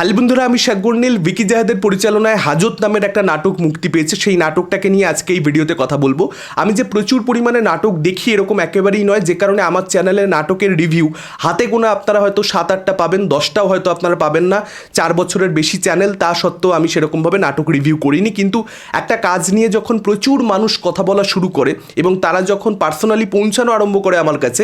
হাল বন্ধুরা আমি শেখগুর্নীল বিকি জাহেদের পরিচালনায় হাজত নামের একটা নাটক মুক্তি পেয়েছে। সেই নাটকটাকে নিয়ে আজকে এই ভিডিওতে কথা বলব। আমি যে প্রচুর পরিমাণে নাটক দেখি এরকম একেবারেই নয়, যে কারণে আমার চ্যানেলে নাটকের রিভিউ। হাতে গোনা আপনারা হয়তো সাত আটটা পাবেন, দশটাও হয়তো আপনারা পাবেন না। চার বছরের বেশি চ্যানেল, তা সত্ত্বেও আমি সেরকমভাবে নাটক রিভিউ করিনি। কিন্তু একটা কাজ নিয়ে যখন প্রচুর মানুষ কথা বলা শুরু করে এবং তারা যখন পার্সোনালি পৌঁছানো আরম্ভ করে আমার কাছে,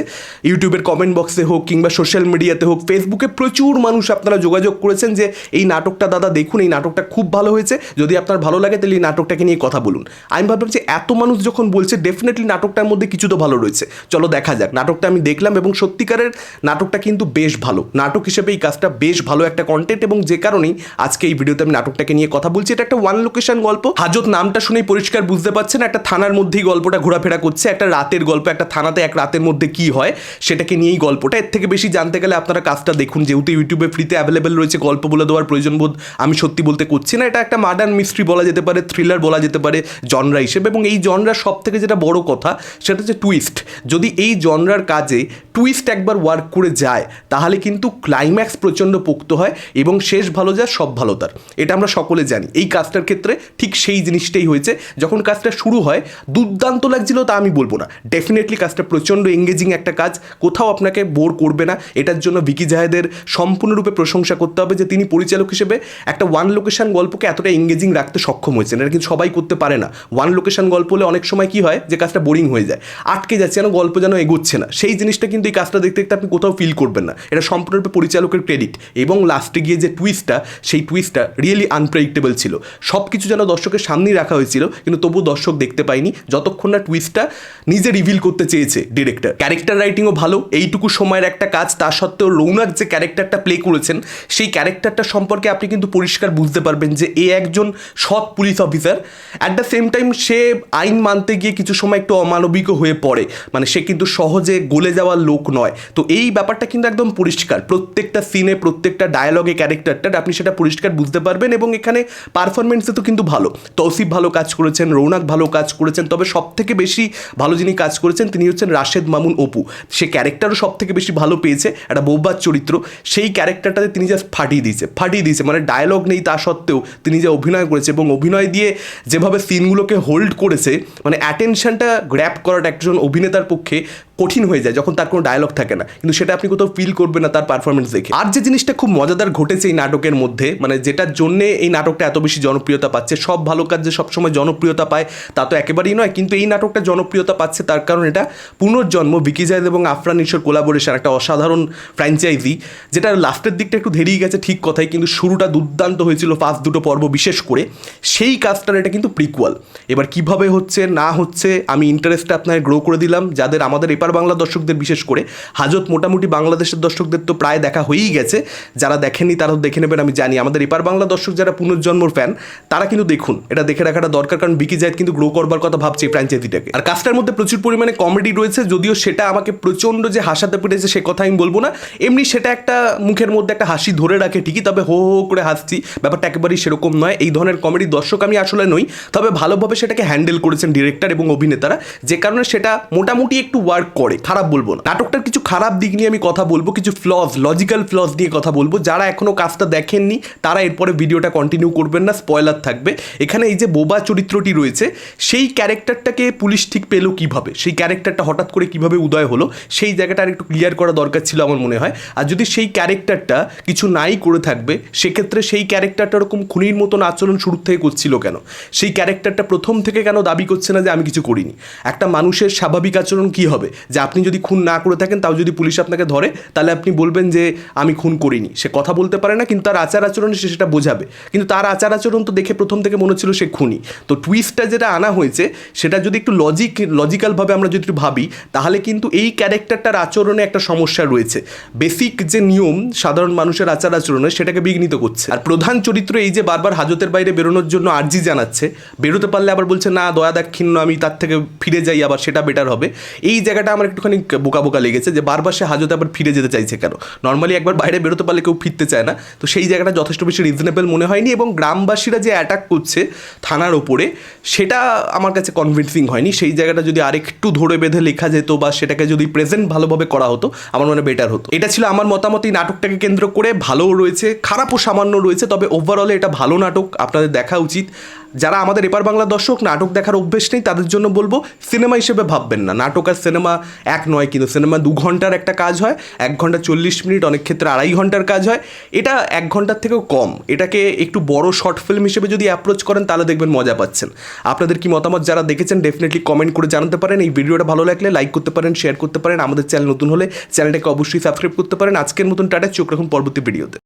ইউটিউবের কমেন্ট বক্সে হোক কিংবা সোশ্যাল মিডিয়াতে হোক, ফেসবুকে প্রচুর মানুষ আপনারা যোগাযোগ করেছেন যে এই নাটকটা দাদা দেখুন, এই নাটকটা খুব ভালো হয়েছে। যদি আপনার ভালো লাগে, তাহলে এই নাটকটাকে নিয়ে কথা বলুন। আমি ভাবলাম যে এত মানুষ যখন বলছে ডেফিনেটলি নাটকটার মধ্যে কিছু তো ভালো রয়েছে। চলো দেখা যাক। নাটকটা আমি দেখলাম এবং সত্যিকারের নাটকটা কিন্তু বেশ ভালো। নাটক হিসেবে এই কাজটা বেশ ভালো একটা কন্টেন্ট এবং যে কারণেই আজকে এই ভিডিওতে আমি নাটকটাকে নিয়ে কথা বলছি। এটা একটা ওয়ান লোকেশন গল্প। হাজত নামটা শুনেই পরিষ্কার বুঝতে পারছেন, একটা থানার মধ্যেই গল্পটা ঘোরাফেরা করছে। একটা রাতের গল্প, একটা থানাতে এক রাতের মধ্যে কি হয়, সেটাকে নিয়েই গল্পটা। এর থেকে বেশি জানতে গেলে আপনারা কাজটা দেখুন। যেহেতু ইউটিউবে ফ্রিতে অ্যাভেলেবেল রয়েছে গল্প বলে দেওয়ার প্রয়োজন বোধ আমি সত্যি বলতে করছি না। এটা একটা মার্ডার মিস্ট্রি বলা যেতে পারে থ্রিলার বলা যেতে পারে জনরা হিসেবে এবং এই জনরার সব থেকে যেটা বড় কথা সেটা হচ্ছে টুইস্ট যদি এই জনরার কাজে টুইস্ট একবার ওয়ার্ক করে যায়, তাহলে কিন্তু ক্লাইম্যাক্স প্রচণ্ড পোক্ত হয় এবং শেষ ভালো যায়, সব ভালো তার। এটা আমরা সকলে জানি। এই কাজটার ক্ষেত্রে ঠিক সেই জিনিসটাই হয়েছে। যখন কাজটা শুরু হয়, দুর্দান্ত লাগছিল তা আমি বলব না। ডেফিনেটলি কাজটা প্রচণ্ড এঙ্গেজিং একটা কাজ। কোথাও আপনাকে বোর করবে না। এটার জন্য ভিকি জাহেদের সম্পূর্ণরূপে প্রশংসা করতে হবে যে তিনি পরিচালক হিসেবে একটা ওয়ান লোকেশন গল্পকে এতটা এঙ্গেজিং রাখতে সক্ষম হয়েছেন। এটা কিন্তু সবাই করতে পারে না। ওয়ান লোকেশন গল্প হলে অনেক সময় কি হয় যে, কাজটা বোরিং হয়ে যায়। আটকে যাচ্ছে, যেন গল্প যেন এগোচ্ছে না। সেই জিনিসটা কিন্তু এই কাজটা দেখতে দেখতে আপনি কোথাও ফিল করবেন না। এটা সম্পূর্ণরূপে পরিচালকের ক্রেডিট এবং লাস্টে গিয়ে যে টুইস্টটা সেই টুইস্টটা রিয়েলি আনপ্রেডিক্টেবল ছিল। সব কিছু যেন দর্শকের সামনেই রাখা হয়েছিল, কিন্তু তবু দর্শক দেখতে পায়নি। যতক্ষণ না টুইস্টটা নিজে রিভিল করতে চেয়েছে ডিরেক্টর ক্যারেক্টার রাইটিংও ভালো, এইটুকু সময়ের একটা কাজ। তা সত্ত্বেও রৌনক যে ক্যারেক্টারটা প্লে করেছেন, সেই ক্যারেক্টারটা সম্পর্কে আপনি কিন্তু পরিষ্কার বুঝতে পারবেন যে এ একজন সৎ police officer at the same time সে আইন মানতে গিয়ে কিছু সময় একটু অমানবিকও হয়ে পড়ে। মানে সে কিন্তু সহজে গলে যাওয়ার লোক নয়। তো এই ব্যাপারটা কিন্তু একদম পরিষ্কার। প্রত্যেকটা সিনে প্রত্যেকটা ডায়ালগে ক্যারেক্টারটা আপনি সেটা পরিষ্কার বুঝতে পারবেন এবং এখানে পারফরমেন্সে তো কিন্তু ভালো। তৌসিফ ভালো কাজ করেছেন, রৌনক ভালো কাজ করেছেন, তবে সব থেকে বেশি ভালো যিনি কাজ করেছেন, তিনি হচ্ছেন রাশেদ মামুন অপু। সে ক্যারেক্টারও সব থেকে বেশি ভালো পেয়েছে। একটা বৌবাদ চরিত্র। সেই ক্যারেক্টারটাতে তিনি জাস্ট ফাটিয়ে দিয়েছে, ফাটিয়ে দিয়েছে মানে ডায়লগ নেই তা সত্ত্বেও তিনি যে অভিনয় করেছে এবং অভিনয় দিয়ে যেভাবে সিনগুলোকে হোল্ড করেছে মানে অ্যাটেনশনটা গ্র্যাপ করাটা একজন অভিনেতার পক্ষে কঠিন হয়ে যায় যখন তার কোনো ডায়লগ থাকে না। কিন্তু সেটা আপনি কোথাও ফিল করবেন না তার পারফরমেন্স দেখে। আর যে জিনিসটা খুব মজাদার ঘটেছে এই নাটকের মধ্যে মানে যেটার জন্যে এই নাটকটা এত বেশি জনপ্রিয়তা পাচ্ছে, সব ভালো কাজ যে সবসময় জনপ্রিয়তা পায়, তা তো একেবারেই নয়, কিন্তু এই নাটকটা জনপ্রিয়তা পাচ্ছে তার কারণ এটা পুনর্জন্ম বিকি জায়দ এবং আফরান ঈশ্বর কোলাবোরেশন একটা অসাধারণ ফ্র্যাঞ্চাইজি যেটা লাস্টের দিকটা একটু ধেরিয়ে গেছে ঠিক কথাই কিন্তু শুরুটা দুর্দান্ত হয়েছিল ফার্স্ট দুটো পর্ব বিশেষ করে। সেই কাজটার এটা কিন্তু প্রিকুয়াল এবার কীভাবে হচ্ছে, না হচ্ছে, আমি ইন্টারেস্টটা আপনাকে গ্রো করে দিলাম। যাদের আমাদের এপার বাংলা দর্শকদের বিশেষ করে, হাজত মোটামুটি বাংলাদেশের দর্শকদের তো প্রায় দেখা হয়েই গেছে। যারা দেখেনি তারা দেখে নেবেন, আমি জানি। আমাদের এপার বাংলা দর্শক যারা পুনর্জন্মর ফ্যান তারা কিন্তু দেখুন, এটা দেখে রাখাটা দরকার। কারণ বিকি জায়দ কিন্তু গ্রো করবার কথা ভাবছে ফ্র্যাঞ্চাইজিটাকে আর কাজটার মধ্যে প্রচুর পরিমাণে কমেডি রয়েছে, যদিও সেটা আমাকে প্রচণ্ড যে হাসাতে পেরেছে সে কথা আমি বলব না। এমনি সেটা একটা মুখের মধ্যে একটা হাসি ধরে রাখে, ঠিকই তবে হো হো করে হাসছি। ব্যাপারটা একেবারেই সেরকম নয়। এই ধরনের কমেডি দর্শক আমি আসলে নই। তবে ভালোভাবে সেটাকে হ্যান্ডেল করেছেন ডিরেক্টর এবং অভিনেতারা। যে কারণে সেটা মোটামুটি একটু ওয়ার্ক করে। খারাপ বলব না। নাটকটার কিছু খারাপ দিক নিয়ে আমি কথা বলব, কিছু ফ্লজ লজিক্যাল ফ্লজ নিয়ে কথা বলব। যারা এখনও কাজটা দেখেননি, তারা এরপরে ভিডিওটা কন্টিনিউ করবেন না স্পয়লার থাকবে। এখানে এই যে বোবা চরিত্রটি রয়েছে, সেই ক্যারেক্টারটাকে পুলিশ ঠিক পেল কীভাবে? সেই ক্যারেক্টারটা হঠাৎ করে কীভাবে উদয় হলো? সেই জায়গাটা আর একটু ক্লিয়ার করা দরকার ছিল আমার মনে হয়। আর যদি সেই ক্যারেক্টারটা কিছু নাই করে থাকবে, সেক্ষেত্রে সেই ক্যারেক্টারটা ওরকম খুনির মতন আচরণ শুরু থেকে করছিল কেন? সেই ক্যারেক্টারটা প্রথম থেকে কেন দাবি করছে না যে আমি কিছু করিনি? একটা মানুষের স্বাভাবিক আচরণ কি হবে? যে আপনি যদি খুন না করে থাকেন, তাও যদি পুলিশ আপনাকে ধরে, তাহলে আপনি বলবেন যে আমি খুন করিনি। সে কথা বলতে পারে না, কিন্তু তার আচার আচরণে সে সেটা বোঝাবে। কিন্তু তার আচার আচরণ তো দেখে প্রথম থেকে মনে হচ্ছিল সে খুনি। তো টুইস্টটা যেটা আনা হয়েছে, সেটা যদি একটু লজিক লজিক্যালভাবে আমরা যদি একটু ভাবি, তাহলে কিন্তু এই ক্যারেক্টারটার আচরণে একটা সমস্যা রয়েছে। বেসিক যে নিয়ম, সাধারণ মানুষের আচার আচরণে সেটাকে বিঘ্নিত করছে। আর প্রধান চরিত্র এই যে বারবার হাজতের বাইরে বেরোনোর জন্য আর্জি জানাচ্ছে, বেরোতে পারলে আবার বলছে, না, দয়া দাক্ষিণ্য আমি তার থেকে ফিরে যাই, আবার সেটা বেটার হবে। এই জায়গাটা আমার একটুখানি বোকা বোকা লেগেছে যে বারবার সে হাজতে আবার ফিরে যেতে চাইছে কেন? নর্মালি একবার বাইরে বেরোতে পারলে কেউ ফিরতে চায় না। তো সেই জায়গাটা যথেষ্ট বেশি রিজনেবল মনে হয়নি এবং গ্রামবাসীরা যে অ্যাটাক করছে থানার ওপরে, সেটা আমার কাছে কনভিন্সিং হয়নি। সেই জায়গাটা যদি আরেকটু ধরে বেঁধে লেখা যেত বা সেটাকে যদি প্রেজেন্ট ভালোভাবে করা হতো, আমার মনে বেটার হতো। এটা ছিল আমার মতামত। এই নাটকটাকে কেন্দ্র করে ভালোও রয়েছে রয়েছে খারাপও সামান্য রয়েছে, তবে ওভারঅলে এটা ভালো নাটক, আপনাদের দেখা উচিত। যারা আমাদের এপার বাংলা দর্শক, নাটক দেখার অভ্যেস নেই, তাদের জন্য বলব, সিনেমা হিসেবে ভাববেন না। নাটক আর সিনেমা এক নয় কিন্তু সিনেমা দু ঘণ্টার একটা কাজ হয়, এক ঘণ্টা চল্লিশ মিনিট, অনেক ক্ষেত্রে আড়াই ঘণ্টার কাজ হয়। এটা এক ঘণ্টার থেকেও কম। এটাকে একটু বড় শর্ট ফিল্ম হিসেবে যদি অ্যাপ্রোচ করেন, তাহলে দেখবেন মজা পাচ্ছেন। আপনাদের কি মতামত যারা দেখেছেন ডেফিনেটলি কমেন্ট করে জানাতে পারেন। এই ভিডিওটা ভালো লাগলে লাইক করতে পারেন শেয়ার করতে পারেন। আমাদের চ্যানেল নতুন হলে চ্যানেলটাকে অবশ্যই সাবস্ক্রাইব করতে পারেন। আজকের মতন টাটা, চোখ রাখুন পরবর্তী ভিডিওতে